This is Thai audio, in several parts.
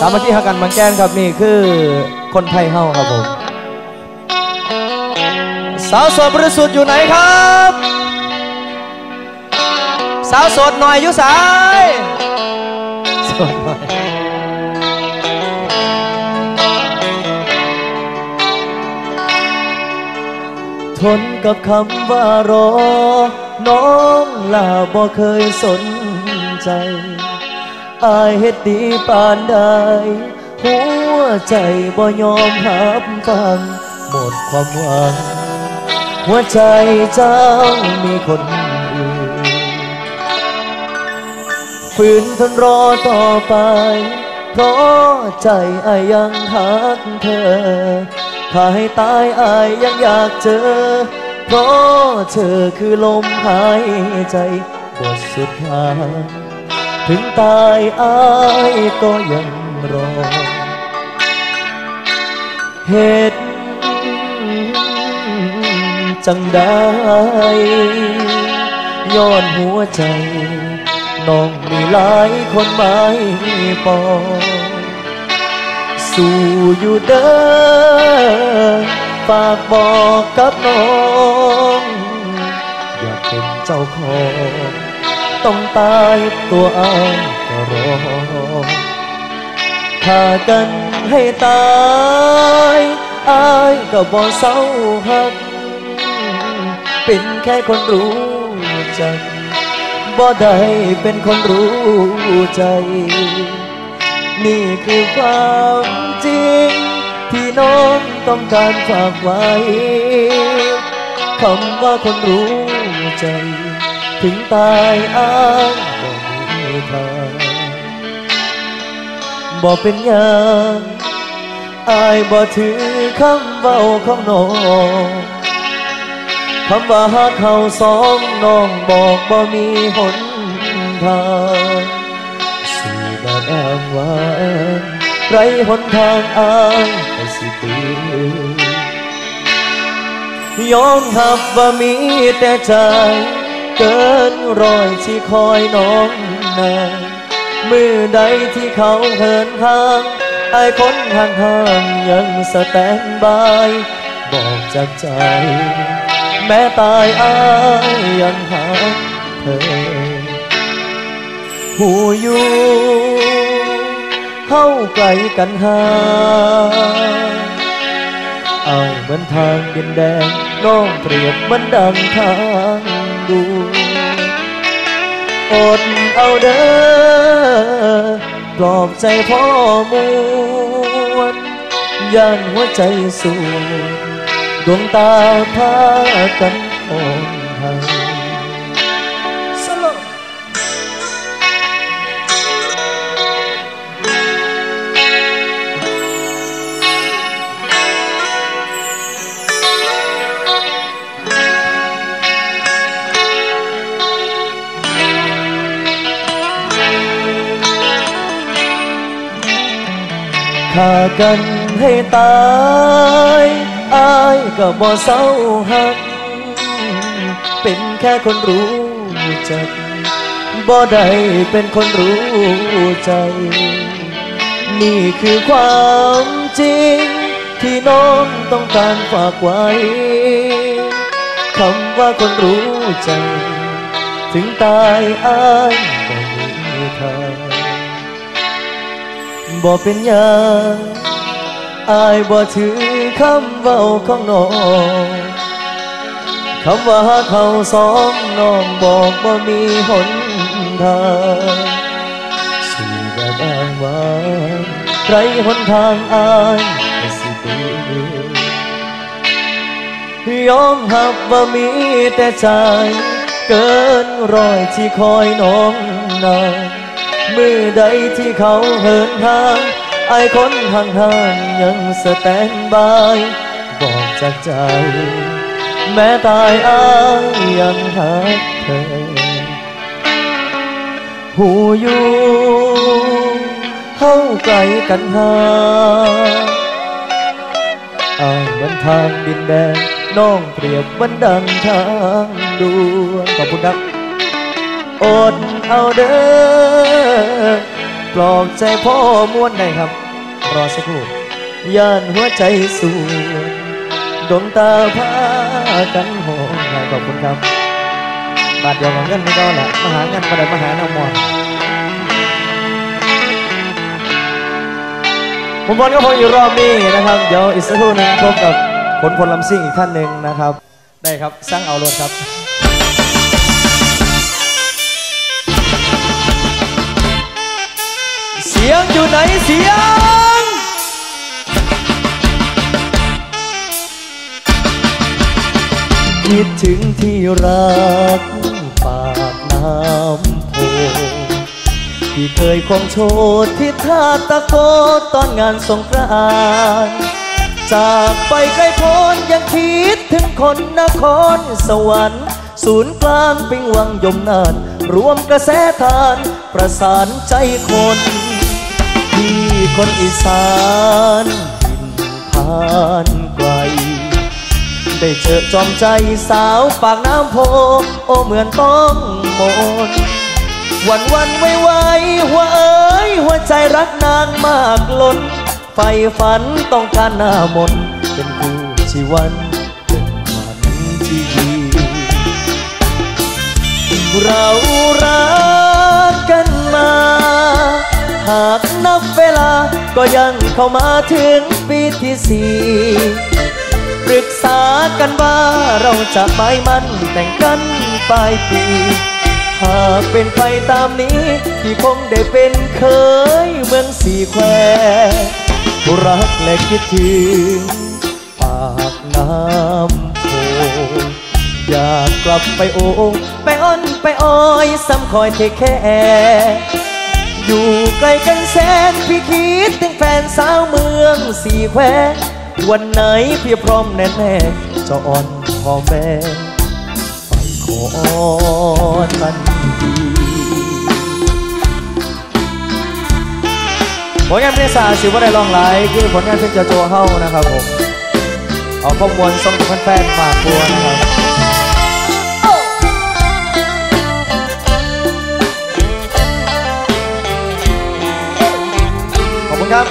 สามัคคีหักกันมันแกนครับนี่คือคนไทยเฮาครับผม สาวโสดบริสุทธิ์อยู่ไหนครับ สาวโสดหน่อยอยู่สายโสดหน่อยทนกับคำว่ารอ น้องลาบ่เคยสนใจ อายเฮ็ดดีปานใดหัวใจบ่ยอมรับฟัง หมดความหวัง หัวใจเจ้ามีคนอื่นฝืนทนรอต่อไป เพราะใจอายยังหักเธอ ถ้าให้ตายอายยังอยากเจอ เพราะเธอคือลมหายใจบทสุดท้าย ถึงตายอายก็ยังรอ เหตุจังได้ย้อนหัวใจ น้องมีหลายคนไม่ปองสู้อยู่เด้อฝากบอกกับน้อง อยากเป็นเจ้าของ ต้องตายตัวเอาก็รอฆ่ากันให้ตายอายก็บ่เศร้าหัก เป็นแค่คนรู้ใจบ่ได้เป็นคนรู้ใจ นี่คือความจริง ที่น้องต้องการฝากไว้คำว่าคนรู้ใจ ถึงตายอ้างบ่มีทางบ่เป็นหยังอายบ่ถือคำเว้าของน้องคำว่าหากเขาสองน้องบอกบ่มีหนทางสู่บ้านอ้างวางไรหนทางอ้างก็สิตียอมหับว่ามีแต่ใจ เกินรอยที่คอยน้องนานมือใดที่เขาเหินทางไอ้คนห่างห่างยังสแตนบาย บอกจากใจ แม้ตายอายยังหาเธอหูอยู่เข้าไกลกันหาเอาเหมือนทางดินแดงน้องเปรียบเหมือนดังทาง ดูอดเอาเด้อปลอบใจพ่อมวนย่านหัวใจสูงดวงตาพากันมอนหาย ฆ่ากันให้ตายอายก็บ่เศร้าหัก เป็นแค่คนรู้จักบ่ได้เป็นคนรู้ใจ นี่คือความจริง ที่น้องต้องการฝากไว้คำว่าคนรู้ใจ ถึงตายอาย บ่เป็นหยังอายบ่ถือคำเว้าของน้องคำว่าเขาสองน้องบอกบ่มีหนทางสู่แบบอ้างวางไรหนทางอายก็สิเดินยอมหับว่ามีแต่ใจ เกินร้อยที่คอยน้องนาน มือใดที่เขาเหินทางไอ้คนห่างห่างยังสแตนบาย บอกจากใจ แม้ตายอ้ายยังหาเธอ หูอยู่เข้าไกลกันหาอายเหมือนทางดินแดนน้องเปรียบเหมือนดังทางดวงขอบคุณครับอดเอาเด้อ ปลอบใจพ่อม้วนได้ครับ รอสักครู่ย่านหัวใจสูงดวงตาพากันหงายขอบคุณครับ บาทเดียวของเงินไม่ก็แหละมาหาเงินมาได้มาหาน้ำมอนผมบอลก็พออยู่รอบนี้นะครับ เดี๋ยวอีกสักครู่หนึงพบกับผลพลลำซิ่งอีกท่านหนึ่งนะครับ ได้ครับสร้างเอารถครับ อยู่ไหนเสียง คิดถึงที่รักปากน้ำโพที่เคยควงโชว์ที่ท่าตะโกตอนงานสงกรานต์จากไปไกลโพ้นยังคิดถึงคนนครสวรรค์ศูนย์กลางปิงวังยมนาน รวมกระแสทาน ประสานใจคน ที่คนอีสานถิ่นทานไกล ได้เจอจอมใจสาวปากน้ำโพ โอเหมือนต้องมนวันวันไว้ไว้หัวเอ๋ยหัวใจรักนางมากล้นไฟฝันต้องการหน้ามนเป็นคู่ชีวันเป็นวันที่ บเวลาก็ยังเข้ามาถึงปีที่สี่ปรึกษากันว่าเราจะไม่มันแต่งกันปลายปี หากเป็นไปตามนี้พี่คงได้เป็นเคยเมืองสีแควรักและคิดถึงปากน้ำโพอยากกลับไปโอ้ไปอ้อนไปอ้อยซ้ำคอยเทแค่ อยู่ไกลกันแสนพี่คิดถึงแฟนสาวเมืองสี่แคววันไหนพี่พร้อมแน่แน่จะอ่อนพ่อแม่ไปขอทันทีผลงานเพลงสาสิว่าได้ลองไหลายคือผลงานเพลงเจ้าโจเฮ้านะครับผม เอาข้อมูลส่งถึงแฟนๆฝากบัวนะครับ ครับ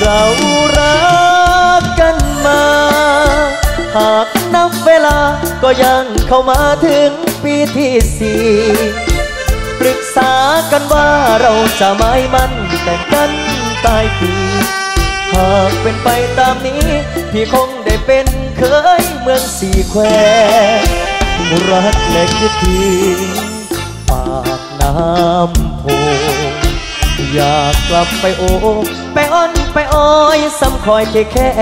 เรารักกันมา หากนับเวลาก็ยังเข้ามาถึงปีที่สี่ปรึกษากันว่าเราจะไม่มันแต่งกันตายปีหากเป็นไปตามนี้ พี่คงได้เป็นเคยเมืองสี่แควรักและคิดถึงป่า น้ำโพอยากกลับไปโอ้ไปอ้อนไปอ้อยซ้ำคอยแค่แค่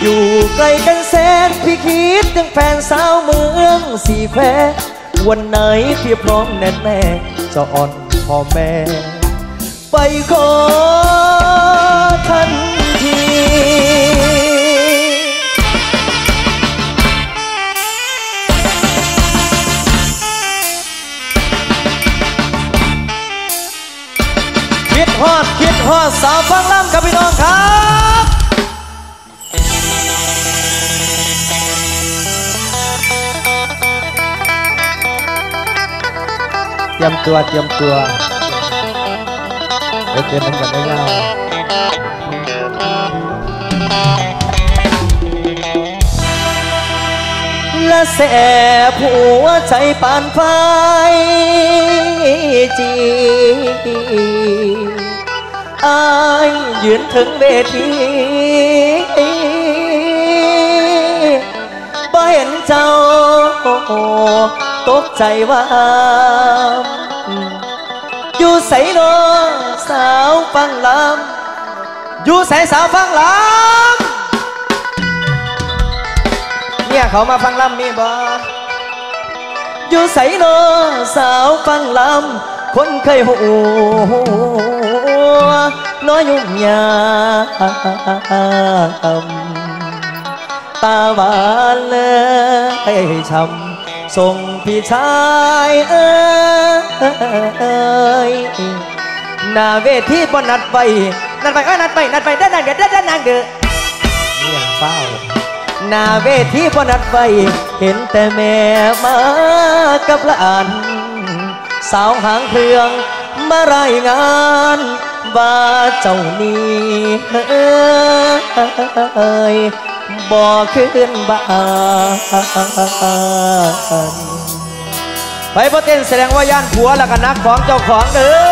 อยู่ไกลกันแสนพี่คิดถึงแฟนสาวเมืองสี่แคววันไหนพี่พร้อมแน่แน่จะอ่อนพ่อแม่ ไปขอทันที ฮอดคิดฮอดสาวฟังล่ำกับพี่น้องครับเตรียมตัวเตรียมตัวเดี๋ยวเตรียมมันกันได้ยาวและแสบหัวใจปานไฟจีายยืนถึงเวทีบ่เห็นเจ้าตกใจว่า อยู่ใส่นอสาวฟังลำอยู่ใส่สาวฟังลำเนี่ยเขามาฟังลำมีบ่อยู่ใส่นอสาวฟังลำคนเคยหู น้อยยุ่งยามตาหวานเลยช้ำส่งพี่ชายเอ้ยหน้าเวทีบนนัดไปนัดไปเอ้ยนัดไปนัดไปด้านนางเดือด้านนางเดือเนี่ยเป้าหน้าเวทีพนัดไฟเห็นแต่แม่มากับหลานสาวหางเครื่อง มารายงานว่าเจ้านี้เอ้ยบ่ขึ้นบ้านไปบ่เต้นแสดงว่าย่านผัวแล้วก็นักของเจ้าของเด้อ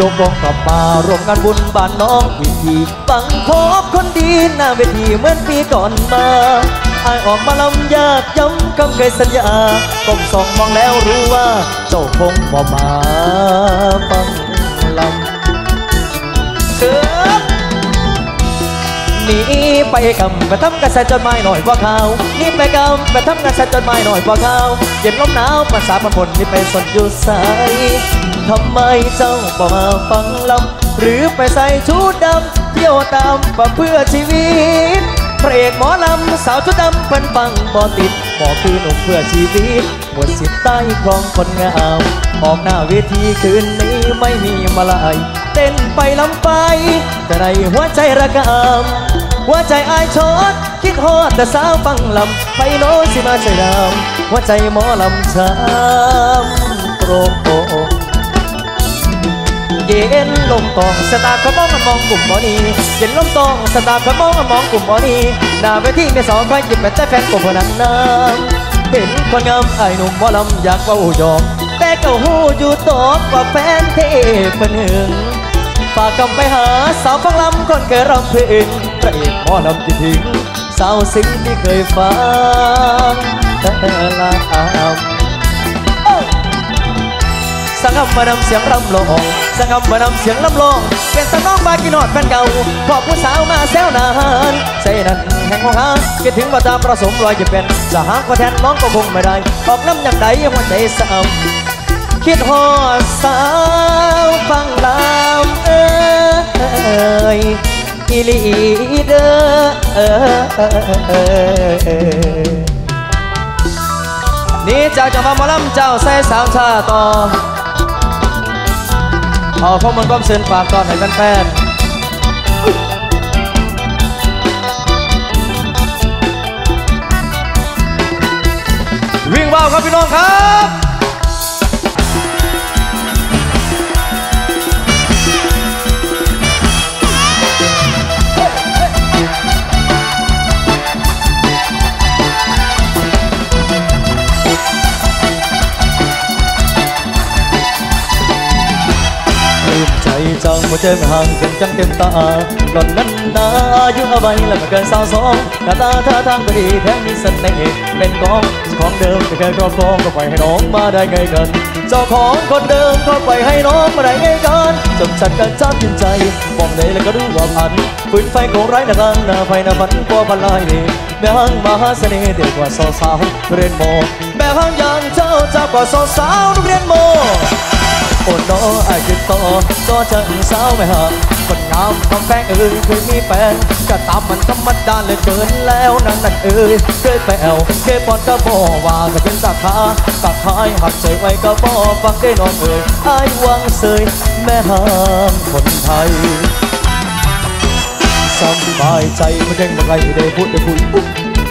ยกวงกลับมารวมกันบุญบ้านน้องอีกทีบังพบคนดีหน้าเวทีเหมือนปีก่อนมาอายออกมาลำยากย้ำคำเคยสัญญาก้มส่องมองแล้วรู้ว่าเจ้าคงบ่มาฟังลำเกิดหนีไปกำไปทำกันใส่จดหมายหน่อยกว่าเขาหนี่ไปกำไปทำกันใส่จดหมายหน่อยกว่าเขาเย็นลมหนาวภาษาพันผลที่ไปสนอยู่ใส ทำไมเจ้าบ่มาฟังลำหรือไปใส่ชุดดำเที่ยวตามปะเพื่อชีวิตพระเอกหมอลำสาวชุดดำเพิ่นฟังบ่ติดบ่คือหนุ่มเพื่อชีวิตหมดสิทธิ์ใต้ครองคนงามออกหน้าเวทีคืนนี้ไม่มีมาลายเต้นไปลำไปแต่ในหัวใจระกำหัวใจอายชดคิดฮอดแต่สาวฟังลำไปโน้สิมาใจดำหัวใจหมอลำช้ำโปรโก เย็นลมตองสตาร์เขามองมันมองกลุ่มบอนี้เย็นลมตองสตาร์เขามองมันมองกลุ่มบอนี้หน้าเวทีไม่สองใครหยิบเป็นแต่แฟนกลุ่มพนันน้ำเห็นคนงามไอ้หนุ่มหมอลำอยากเว่าหยอกแต่ก็หูอยู่ตอกว่าแฟนเทพเป็นหึงฝากกำไปหาสาวฟังลำคนเคยรำเพลงพระเอกหมอลำที่ถึงสาวสิ่งที่เคยฟังแต่ละอามสังคมมานำเสียงรำลอง สังคมมานำเสียงลำลองเป็นสน้องบากินอดแฟนเก่าพอผู้สาวมาแซวนานใส่นั้นแห่งของหาคิดถึงว่าตามประสมรอยจะเป็นจะหากว่าแทนน้องก็คงไม่ได้ออกน้ำยังใดหัวใจสาวคิดฮอดสาวฟังลำเอ้ยอีลีเด้อนี่จากจังหวัดหมอลำเจ้าใส่สาวชาต่อ เอาข้อมูลความเชิญฝากตอนให้แฟนๆวิ่งว่าวครับพี่น้องครับ จังหัวใจไม่ห่างจนจังเต็มตาหล่อนนั้นนาอายุเอาไว้แล้วไม่เกินสาวสองหน้าตาท่าทางก็ดีแถมมีเสน่ห์เป็นกองของเดิมที่เคยครอบครองก็ปล่อยให้น้องมาได้ไงกัน เจ้าของคนเดิมก็ปล่อยให้น้องมาได้ไงกันจบชัดกันจ้าจินใจมองเลยแล้วก็รู้ว่าพันฝืนไฟของไร้หน้ากันหน้าไฟหน้าฝันกว่าพันลายแม่ห้างมหาเสน่ห์เด็กกว่าสาวสาวเรียนโมแม่ห้างอย่างเจ้าเจ้ากว่าสาวสาวเรียนโม โอ้น้อไอ้คือต่อก็จะสาวไม่ห่างคนงามคำแป้งเอ่ยเคยมีแฟนก็ตามมันธรรมดาเลยเกินแล้วนั่นนั่นเอ่ยเคยแปวเคยปอนก็บอกว่าก็เป็นสาขาสาขายหักเฉยไว้ก็บอกฟังได้นองเอ่ยไอ้วางเสยแม่ห้ามคนไทยสบายใจไม่เด้งมาไกลได้พูดได้คุยปุ๊บ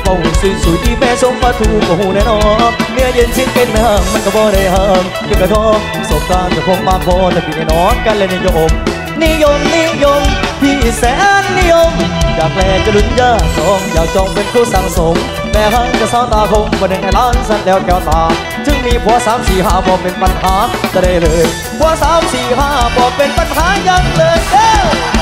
เบาสวยสวยๆที่แม่ส่งปลาทูก็หูแน่นอนเนื้อเย็นชิ้นเป็นแม่ห้างมันก็บ่ได้ห้ามเก็บกระทองสบการจะคงมาพอแต่พี่แน่นอนกันเลยนิยมนิยมนิยมพี่แสนนิยมอยากแลจะลุ้นยาจองอยากจองเป็นคู่สั่งสมแม่ห้างจะสาวตาคงประเด็นไอ้ล้านสันแล้วแก้วตาจึงมีผัวสามสี่ห้าบ่เป็นปัญหาจะได้เลยผัวสามสี่ห้าบ่เป็นปัญหายังเลยเด้อ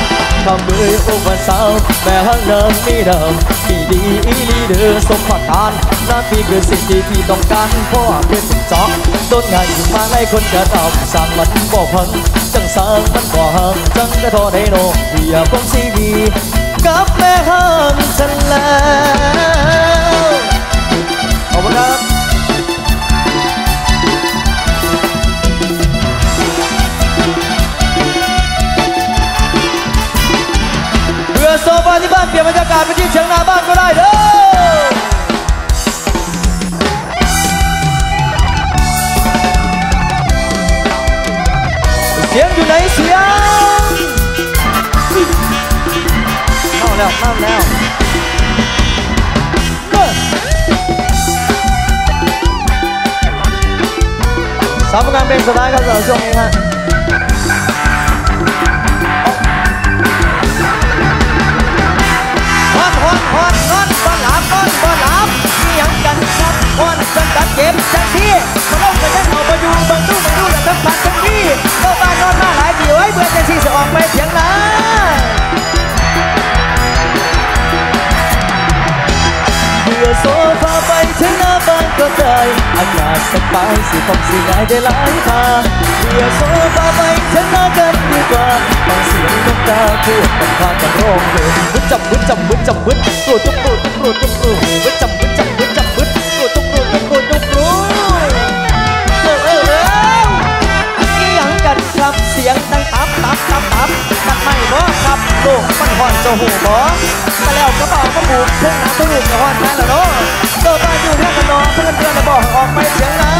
ทำด้วยอุปสาวแม่หังเดิมมีเดิมมีดีอีลีเดอร์สมประการนั่นที่คือสิ่งที่พี่ต้องการเพราะว่าเป็นสิจอกต้นงานอยู่มาในคนกระทำสั่งมันบ่พังจังสร้างมันบ่ห่างจังกระทอได้โนพี่อยากคงซีดีกับแม่หังฉันแล้ว อยู่ไหนเสียงเข้าแล้วเข้าแล้วเอ้อสามประการเป็นสุดท้ายครับสำหรับช่วงนี้ฮะฮอนฮอนฮอนฮอนบอลหลามบอลบอลหลามนี่ยังกันครับฮอนจนกัดเก็บจังที่มาลงกันยังเอาไปอยู่เบังดูเบังดู ใจอากาศสบายสิฟองสิง่ายได้หลายทางเพื่อโซฟาไปชนะกันดีกว่าฟังเสียงนกกาพูดกันพากันร้องเพลงบึดจับบึดจับบึดจับบึดกรธจุกกรธโกรธจุกกรูดบึดจับบึดจับบึดจับบึดกรธจุกกรธโกรธจุกกรูดเอ ตับตับตับตับไม่บ่ครับโลกมันห่อนจะหูบ่มาแล้วกระเป๋าก็บุกเพื่อนน้ำตู้ก็ห่อนแท้แล้วเนาะโตตายอยู่แค่กันนอนเพื่อนเพื่อนจะบอกออกไปเสียงนะ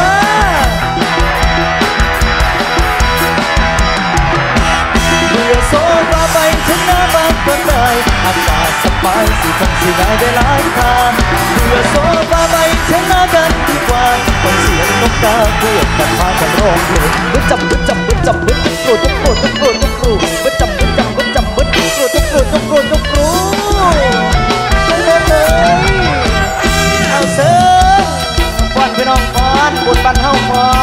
เมื่อโซฟาไปถึงหน้าบ้านก็ได้อากาศสบายสิคงสิได้ได้หลายทางเมื่อ สียงนกกาพูดกันพากันร้องเพลงบึดจับบึดจับบึดจับบึดกรูดกรูดกรูดกรูดบึดจับบึดจับบึดจับบึดกรูดกรูดกรูดกรูดกรูดเอาเสิร์ฟวันพี่น้องควานบุญบันเฮาก่อ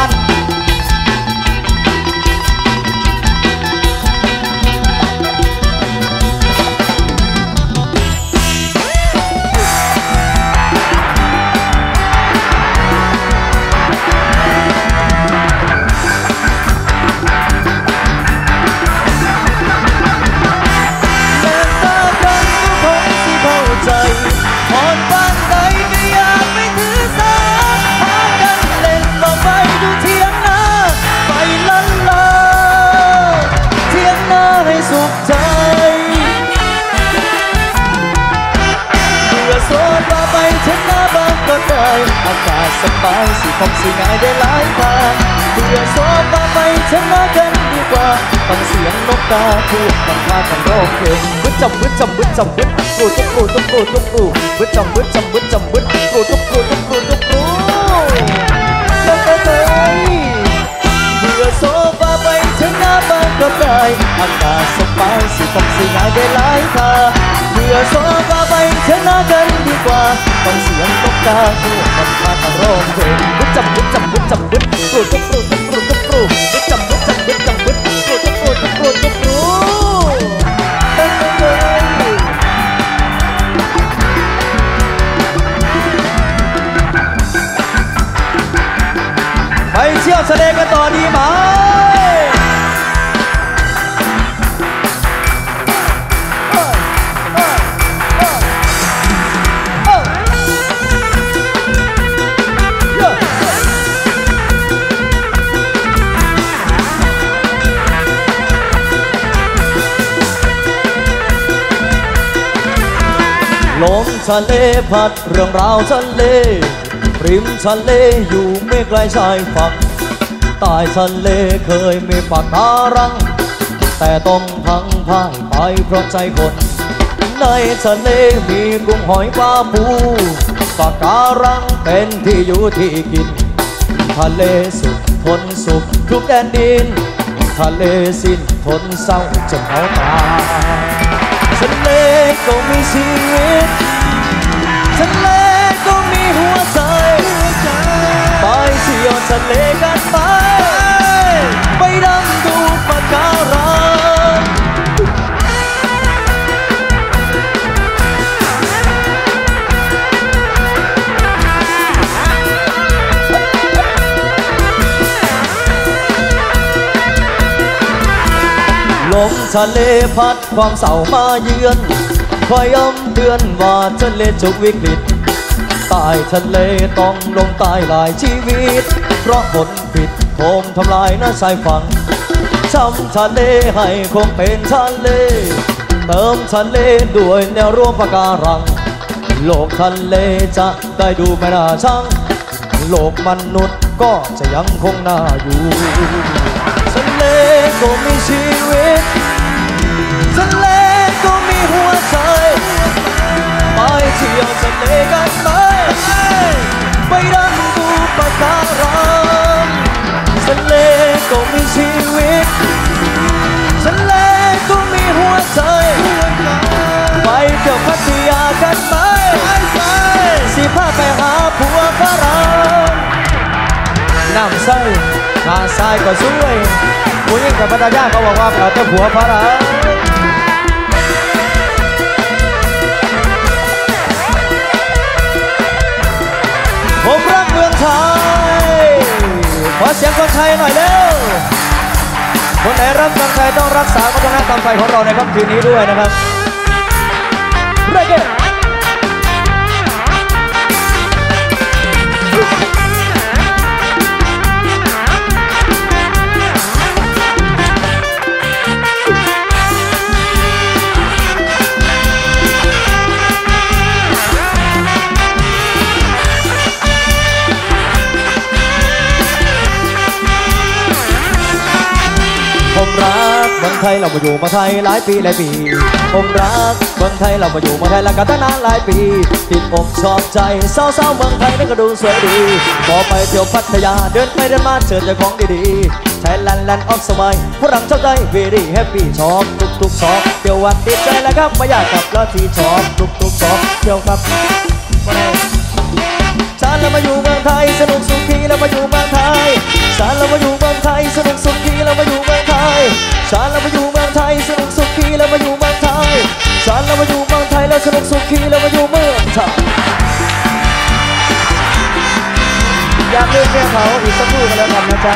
าบ้านก็ได้อากาศสบายสิคงสิง่ายได้หลายทางเพื่อโซฟาไปชนะกันดีกว่าฟังเสียงนกกาพูดกังพากันร้องเพลงบึ้ดจำบึ้ดจำบึ้ดจำบึ้ดกรูดกรูดกรูดกรูดกรูดบึดจำบึ้ดจำบึ้ดจำบึ้ดกรูดกรูดกรูด ก็ได้อากาศสบายสิคงสิง่ายได้หลายทาเมื่อโซฟาไปถึงหน้ากันดีกว่าฟังเสียงนกกาพูดกันพากันร้องเพลงบึดจำบึดจำบึดจำบึดกรูดกรูดกรูดกรูดบึดจำบึดจำบึดจำบึดกรูดกรูดกรูดกรูดเฮ้เฮ้ไปเที่ยวทะเลกันต่อดีไหมะเลพัดเรื่องราวทะเล ริมทะเลอยู่ไม่ไกลชายฝั่งใต้ทะเลเคยมีปากการัง แต่ต้องพังพ่ายไปเพราะใจคน ในทะเลมีกุ้งหอยปลาปูปากการังเป็นที่อยู่ที่กิน ทะเลสุขทนสุขทุกแดนดิน ทะเลสิ้นทนเศร้าจนเขาตายทะเลก็มีชีวิต ทะเลก็มีหัวใจ ไปเที่ยวทะเลกันไป ไปดำดูปะการังลมทะเลพัดความเศร้ามาเยือนคอยย้ำ เตือนว่าทะเลจุกวิกฤตใต้ทะเลต้องลงตายหลายชีวิต เพราะฝนผิดโคมทำลายหน้าชายฝั่งช้ำทะเลให้คงเป็นทะเล เติมทะเลด้วยแนวร่วมปะการัง โลกทะเลจะได้ดูไม่น่าช่างโลกมนุษย์ก็จะยังคงน่าอยู่ ทะเลก็มีชีวิต กันไหมไปดันดูปะการังทะเลก็มีชีวิตทะเลก็มีหัวใจ ไปเที่ยวพัทยากันไหมสิพาไปหาผัวฝรั่งน้ำใสทางซ้ายก็สวยผู้หญิงกับพัทยาเขาบอกว่าเอาแต่ผัวฝรั่ง ขอเสียงคนไทยหน่อยเร็ว คนไหนรักคนไทยต้องรักษาวัฒนธรรมไทยของเราในค่ำคืนนี้ด้วยนะครับเรเก ไทยเรามาอยู่มืองไทยหลายปีหลายปี ผมรักเมืองไทยเรามาอยู่มืองไทยแล้วกันตั้งนานหลายปีติดอกชอบใจสาวๆเมืองไทยนั่นก็ดูสวยดีพอไปเที่ยวพัทยาเดินไปเดินมาเจอเจ้าของดีๆใช้แลนด์แลนด์ออฟสมัยฝรั่งชอบใจ very happy ชอบทุกทุกๆชอบเที่ยววันติดใจแล้วครับไม่อยากกลับแล้วที่ชอบทุกทุกๆชอบเที่ยวครับ ฉันเรามาอยู่เมืองไทยสนุกสุขีเรามาอยู่เมืองไทยฉันเรามาอยู่เมืองไทยสนุกสุขีเรามาอยู่เมืองไทยฉันเรามาอยู่เมืองไทยสนุกสุขีเรามาอยู่เมืองไทยฉันเรามาอยู่เมืองไทยแล้วสนุกสุขีเรามาอยู่เมืองไทยอยากเล่นเมียเขาอีกสักครู่กันแล้วกันนะจ๊ะ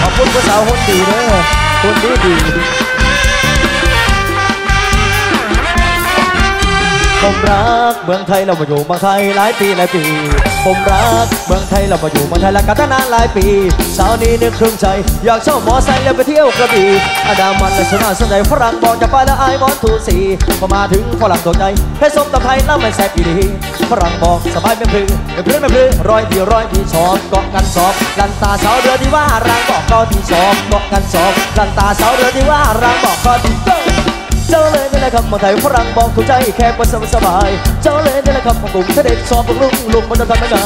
ขอบคุณผู้สาวคนดีเด้อคนดีดี ผมรักเมืองไทยเรามาอยู่เมืองไทยหลายปีหลายปี ผมรักเมืองไทยเรามาอยู่เมืองไทยแล้วกันตั้งนานหลายปีเช้านี้นึกครึ่งใจอยากเช่ามอไซค์แล้วไปเที่ยวกระบี่อาดามันและชนะสนใจฝรั่งบอกจะไปแล้วไอ้บอลทูสีพอมาถึงฝรั่งตกใจให้สมตำไทยแล้วไม่แซ่บอีดีฝรั่งบอกสบายไม่พลือไม่พลือไม่พลือร้อยที่ร้อยที่ชอบเกาะกันสอบลันตาสาวเรือที่ว่ารางบอกก็ที่ชอบเกาะกันสอบลันตาสาวเรือที่ว่ารางบอกก็ที่ เจ้าเลยนี่แหละครับเมาไทยฝรั่งบอกถูกใจแค่ว่าสบายสบายเจ้าเลยนี่แหละครับของกลุ่มเด็จชอบพวกลุงลุงมันจะทำยังไง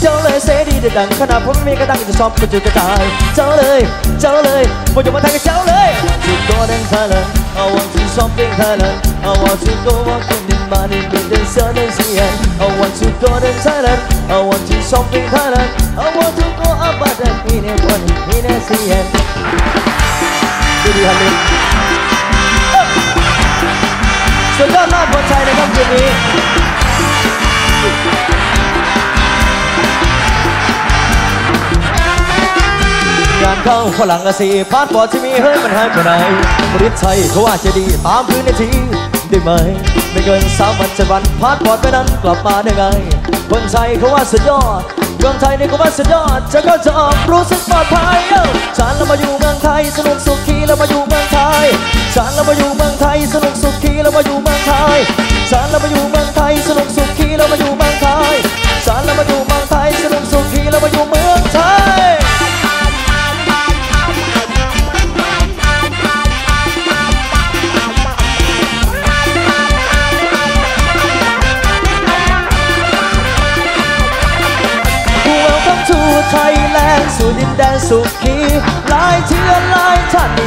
เจ้าเลยเสดีเด็ดดังขนาดผมไม่มีกระดังจะชอบก็จะกระจายเจ้าเลยเจ้าเลยมาอยู่มาไทยกับเจ้าเลยจุดโดนแดง Thailand I want to shopping Thailand I want to go walking in money in the sun and see it I want to go to Thailand I want to shopping Thailand I want to go up but in a one in a see it ดูดีฮันนี่ สุดยอดมากคนไทยในค่ำคืนนี้งานเข้าฝรั่งกะสีพาสปอร์ตที่มีเฮ้ยมันหายไปไหนบริษัทไทยเขาว่าจะดีตามพื้นในทีได้ไหม ไม่เกินสามวันเจ็ดวันพาสปอร์ตไปนั้นกลับมาได้ไง คนไทยเขาว่าสุดยอดเมืองไทยนี่เขาว่าสุดยอดจะก็จะออกรู้สึกปลอดภัยฉันเรามาอยู่เมืองไทยสนุกสุขีเรามาอยู่เมืองไทย ฉันเรามาอยู่เมืองไทยสนุกสุขีเรามาอยู่เมืองไทยฉันเรามาอยู่เมืองไทยสนุกสุขีเรามาอยู่เมืองไทยฉันเรามาอยู่เมืองไทยสนุกสุขีเรามาอยู่เมืองไทย Welcome to Thailand สู่ดินแดนสุขี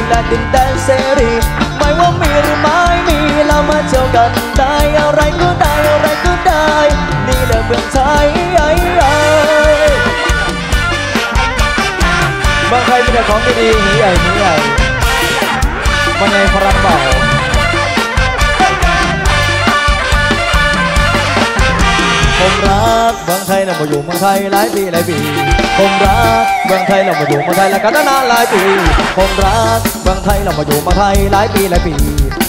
และดินแดนเสรีไม่ว่ามีหรือไม่มีเรามาเจอกันได้อะไรก็ได้อะไรก็ได้ นี่แหละเมืองไทยบางใครมีแต่ของดีๆหีใหญ่หีใหญ่มันไงฝรั่งเบา ผมรักเมืองไทยเรามาอยู่เมืองไทยหลายปีหลายปีผมรักเมืองไทยเรามาอยู่เมืองไทยแล้วกันตั้งนานหลายปีผมรักเมืองไทยเรามาอยู่เมืองไทยหลายปีหลายปี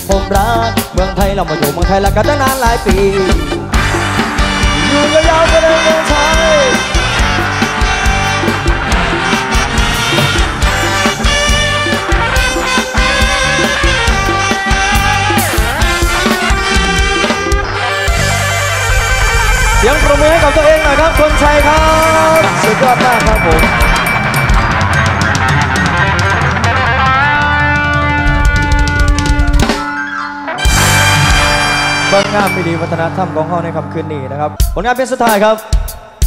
ผมรักเมืองไทยเรามาอยู่เมืองไทยแล้วกันตั้งนานหลายปี ประมือให้กับตัวเองหน่อยครับคนชัยครับ สุดยอดมากครับผมบางงามมีดีวัฒนธรรมของเขาในครับคืนนี้นะครับ ผลงานเป็นสุดท้ายครับ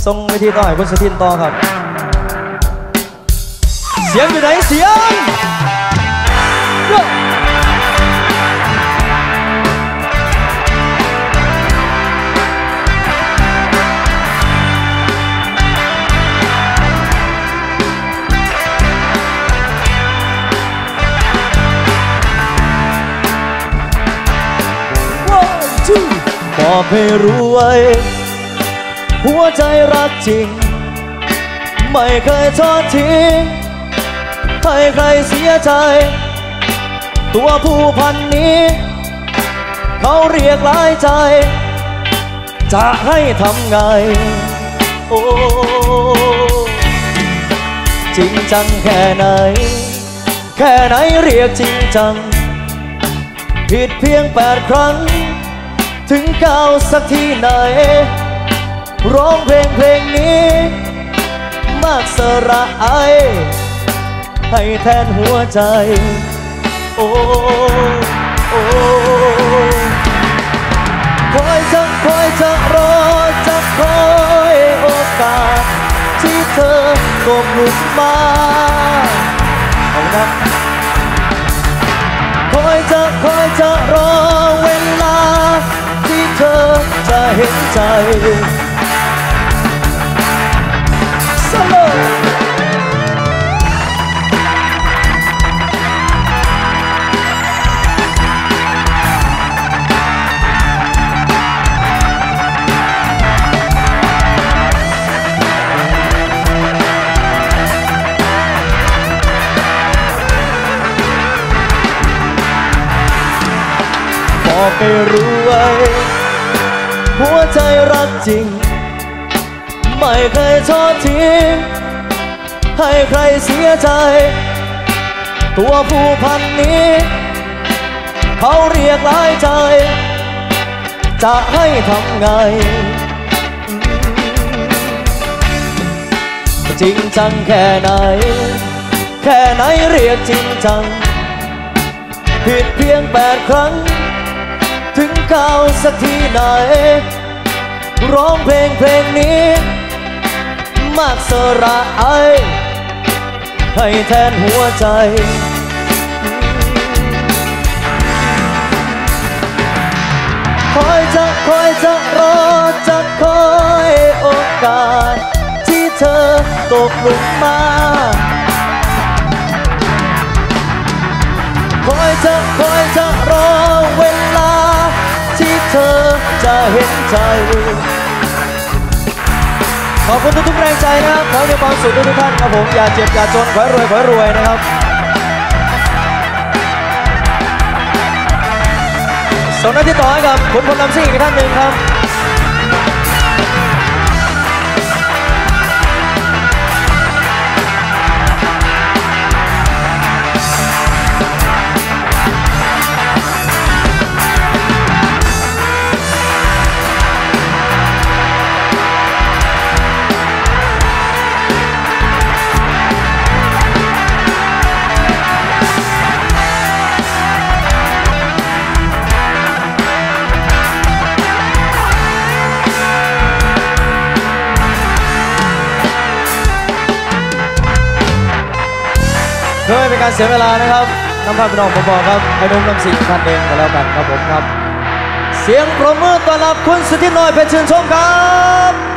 ทรงวิธีต่อให้คุณสถินต่อครับ เสียงอยู่ไหนเสียง Go! บอกให้รู้ไว้ หัวใจรักจริง ไม่เคยทอดทิ้งให้ใครเสียใจ ตัวผู้พันนี้ เขาเรียกหลายใจ จะให้ทำไง โอ้ จริงจังแค่ไหน แค่ไหนเรียกจริงจัง ผิดเพียงแปดครั้ง ถึงเก้าสักที่ไหน ร้องเพลงเพลงนี้ มากสระไอให้แทนหัวใจ โอ้โอ้คอยจะคอยจะรอจะคอยโอกาส ที่เธอตกหลุมมาเอานะคอยจะคอยจะรอเวล ธอจะเห็นใจสโลว์บอกให้รู้ไว้ หัวใจรักจริง ไม่เคยทอดทิ้ง ให้ใครเสียใจ ตัวผู้พันนี้ เขาเรียกหลายใจ จะให้ทำไง จริงจังแค่ไหน แค่ไหนเรียกจริงจัง ผิดเพียงแปดครั้งถึงเก้าสักทีไหน ร้องเพลงเพลงนี้ มากสระไอให้แทนหัวใจ คอยจะคอยจะรอจะคอยโอกาส ที่เธอตกลุมมาคอยจะคอยจะรอเวลา ที่เธอจะเห็นใจ ขอบคุณทุกๆแรงใจนะครับขอในความสุขทุกท่านครับผม อย่าเจ็บอย่าจนขอให้รวยขอให้รวยนะครับ ส่งหน้าที่ต่อให้กับคุณพลนำซิ่งอีกท่านหนึ่งครับ การเสียเวลานะครับน้ำพาพี่น้องผมบอกครับให้นุ่มน้ำสิ่งท่านเองก็แล้วกันครับผมครับ เสียงปรบมือต้อนรับคุณสุธินน้อยเพชรชื่นชมครับ